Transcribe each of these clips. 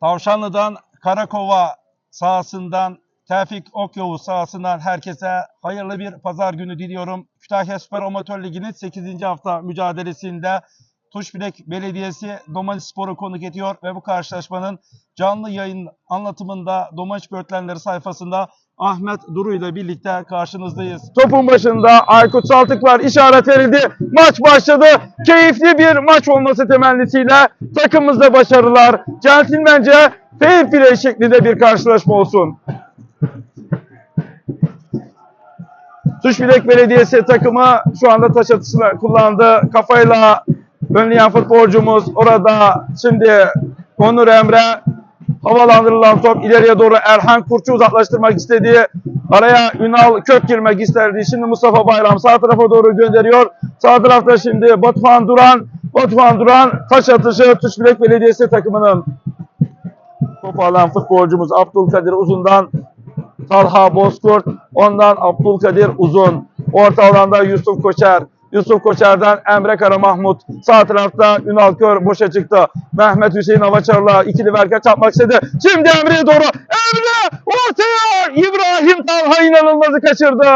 Tavşanlı'dan Karakova sahasından Tevfik Okyavuz sahasından herkese hayırlı bir pazar günü diliyorum. Kütahya Süper Amatör Ligi'nin 8. hafta mücadelesinde Tuşbilek Belediyesi Domaniç Spor'u konuk ediyor ve bu karşılaşmanın canlı yayın anlatımında Domaniç Börtlenleri sayfasında Ahmet Duru ile birlikte karşınızdayız. Topun başında Aykut Saltık var. İşaret verildi. Maç başladı. Keyifli bir maç olması temennisiyle takımımızda başarılar. Centilmence fair play şeklinde bir karşılaşma olsun. Tuşbilek Belediyesi takımı şu anda taş atışını kullandı. Kafayla önleyen futbolcumuz orada şimdi Onur Emre havalandırılan top ileriye doğru Erhan Kurtçu uzaklaştırmak istediği araya Ünal Kök girmek isterdi. Şimdi Mustafa Bayram sağ tarafa doğru gönderiyor. Sağ tarafta şimdi Batuhan Duran Batuhan Duran taş atışı Tuşbilek Belediyesi takımının topu alan futbolcumuz Abdülkadir Uzun'dan Talha Bozkurt, ondan Abdülkadir Uzun. Orta alanda Yusuf Koçer. Yusuf Koçer'den Emre Kara Mahmut. Sağ tarafta Ünal Kör boşa çıktı. Mehmet Hüseyin Avaçar'la ikili verke çarpmak istedi. Şimdi Emre'ye doğru. Emre ortaya! İbrahim Talha inanılmazı kaçırdı.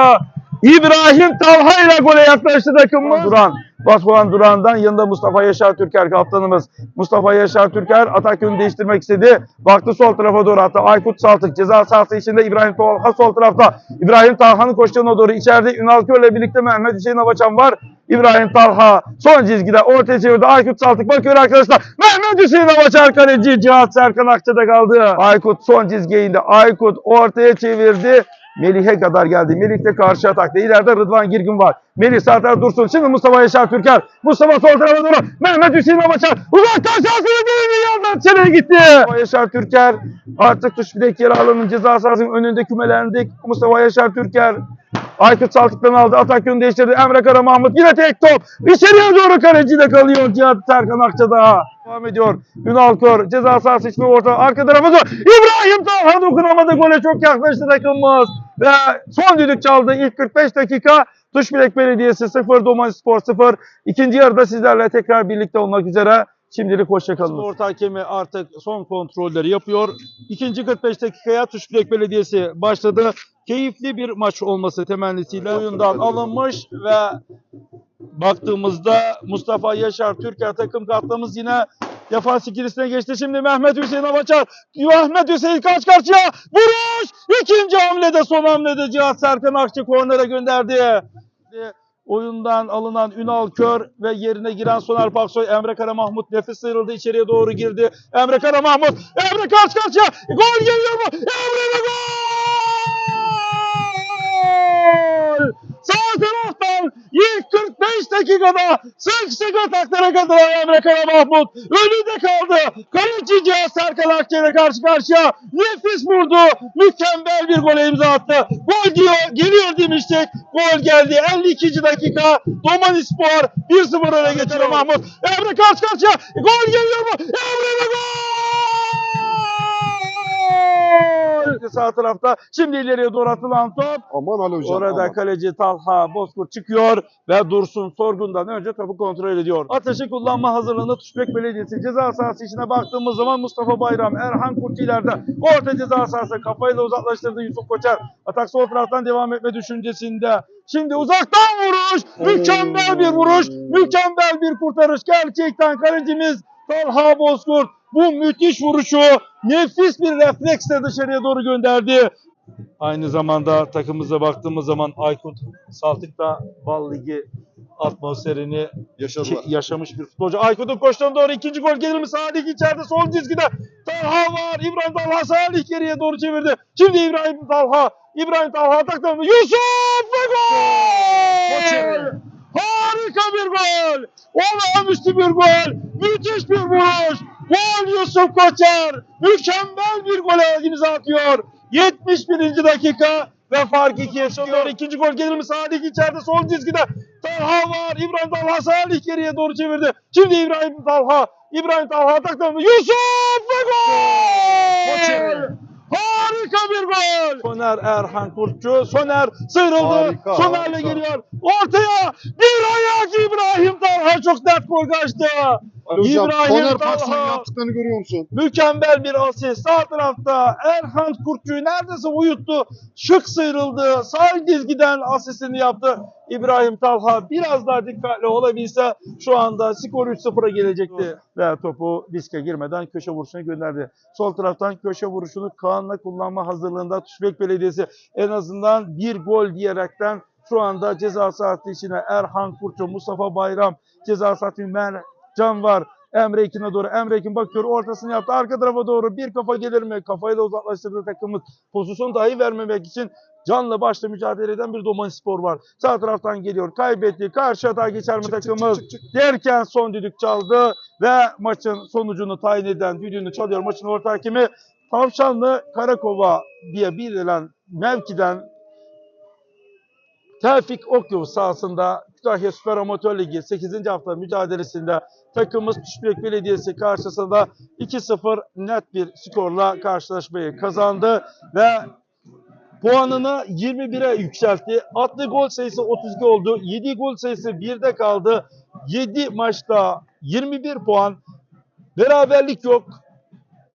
İbrahim Talha ile gole yaklaştı takımımız. Duran. Batuhan Duran'dan yanında Mustafa Yaşar Türker kaptanımız. Mustafa Yaşar Türker atak yönünü değiştirmek istedi. Baktı sol tarafa doğru hatta Aykut Saltık ceza sahası içinde İbrahim Talha sol tarafta. İbrahim Talha'nın koştuğuna doğru içeride Ünal Kör'le birlikte Mehmet Hüseyin Avaçan var. İbrahim Talha son çizgide ortaya çevirdi. Aykut Saltık bakıyor arkadaşlar. Mehmet Hüseyin Avaçan kaleci Cihat Serkan Akça'da kaldı. Aykut son çizgiye indi. Aykut ortaya çevirdi. Melih'e kadar geldi. Melih de karşı atakta. İleride Rıdvan Girgin var. Melih tarafta dursun. Şimdi Mustafa Yaşar Türker. Mustafa sol tarafa doğru. Mehmet Hüseyin Avaçar. Uzaktan şansını bir yandan içeriye gitti. Mustafa Yaşar Türker. Artık tuş bilek yer alanın ceza sahasının önünde kümelendik. Mustafa Yaşar Türker. Aykut Saltık'tan aldı. Atak yönü değiştirdi. Emre Kara Mahmut yine tek top. İçeriye doğru kaleci de kalıyor. Cihat Serkan Akça'da. Devam ediyor. Ünal Kör ceza sahası içinde orta. Arka tarafa doğru. İbrahim Talha dokunamadı. Gole çok yaklaştı takımımız. Ve son düdük çaldı. İlk 45 dakika. Tuşbilek Belediyesi 0, Domaniç Spor 0. İkinci yarıda sizlerle tekrar birlikte olmak üzere. Şimdilik hoşçakalın. Orta hakemi artık son kontrolleri yapıyor. İkinci 45 dakikaya Tuşbilek Belediyesi başladı. Keyifli bir maç olması temennisiyle oyundan alınmış ve baktığımızda Mustafa Yaşar Türker takım kaptanımız yine defans ikilisine geçti. Şimdi Mehmet Hüseyin Avaçar. Mehmet Hüseyin karşı karşıya. Vuruş! İkinci hamlede son hamlede Cihat Serkan Akçı kornere gönderdi. Oyundan alınan Ünal Kör ve yerine giren Soner Paksoy, Emre Kara Mahmut nefes sıyrıldı içeriye doğru girdi. Emre Kara Mahmut, Emre karşı karşıya, gol geliyor mu? Emre ve gol! Sağ taraftan ilk 45 dakikada sık ataklara katılan Emre Kara Mahmut önünde kaldı. Kaleci Cihat Serkan Akçı ile karşı karşıya nefis vurdu. Mükemmel bir gole imza attı. Gol diyor, geliyor demiştik. Gol geldi. 52. dakika. Domani Spor 1-0 öne geçiyor Mahmut. Emre karşı karşıya. Gol geliyor mu? Emre gol! Sağ tarafta. Şimdi ileriye doğru atılan top. Aman Ali hocam. Orada aman. kaleci Talha Bozkurt çıkıyor ve Dursun Sorgun'dan önce topu kontrol ediyor. Atışı kullanma hazırlığında Tuşbek Belediyesi ceza sahası içine baktığımız zaman Mustafa Bayram, Erhan Kurtiler'de orta ceza sahası kafayla uzaklaştırdı Yusuf Koçer. Atak sol taraftan devam etme düşüncesinde. Şimdi uzaktan vuruş, mükemmel bir vuruş, mükemmel bir kurtarış. Gerçekten kalecimiz Talha Bozkurt bu müthiş vuruşu nefis bir refleksle dışarıya doğru gönderdi. Aynı zamanda takımımıza baktığımız zaman Aykut Saltık da Bal Ligi atmosferini Yaşadılar. yaşamış bir futbolcu. Aykut'un koştuğuna doğru ikinci gol gelir mi? Salih içeride sol çizgide. Talha var. İbrahim Talha Salih geriye doğru çevirdi. Şimdi İbrahim Talha. İbrahim Talha ataktan Yusuf ve gol! Harika bir gol! Olağanüstü bir gol! Müthiş bir vuruş! Gol Yusuf Koçer! Mükemmel bir gole imza atıyor. 71. dakika ve fark ikiye çıkıyor. İkinci gol gelir mi? Salih içeride sol çizgide. Talha var. İbrahim Talha Salih geriye doğru çevirdi. Şimdi İbrahim Talha. İbrahim Talha ataktan Yusuf ve gol! Harika bir gol! Soner Erhan Kurtçu. Soner sıyrıldı. Harika, Soner'le geliyor. Ortaya bir ayak İbrahim Talha çok net gol kaçtı. Hocam İbrahim Soner. Paksoy'un yaptıklarını görüyor musun? Mükemmel bir asist. Sağ tarafta Erhan Kurtçu'yu neredeyse uyuttu. Şık sıyrıldı. Sağ dizgiden asistini yaptı. İbrahim Talha biraz daha dikkatli olabilse şu anda skor 3-0'a gelecekti. Ve topu diske girmeden köşe vuruşuna gönderdi. Sol taraftan köşe vuruşunu Kaan'la kullanma hazırlığında Tuşbek Belediyesi en azından bir gol diyerekten şu anda ceza sahası içine Erhan Kurtçu, Mustafa Bayram ceza sahası Mercan var. Emre Ekin'e doğru. Emre Ekin bakıyor ortasını yaptı. Arka tarafa doğru bir kafa gelir mi? Kafayı da uzaklaştırdı takımımız. Pozisyon dahi vermemek için canla başla mücadele eden bir Domani Spor var. Sağ taraftan geliyor. Kaybetti. Karşı hata geçer mi Çık, takımımız? çık, çık, çık. Derken son düdük çaldı ve maçın sonucunu tayin eden düdüğünü çalıyor. Maçın orta hakemi Tavşanlı Karakova diye bilinen mevkiden Tevfik Okyavuz sahasında Kütahya Süper Amatör Ligi 8. hafta mücadelesinde takımımız Tüşbek Belediyesi karşısında 2-0 net bir skorla karşılaşmayı kazandı ve puanını 21'e yükseltti. Attığı gol sayısı 32 oldu. 7 gol sayısı 1'de kaldı. 7 maçta 21 puan. Beraberlik yok.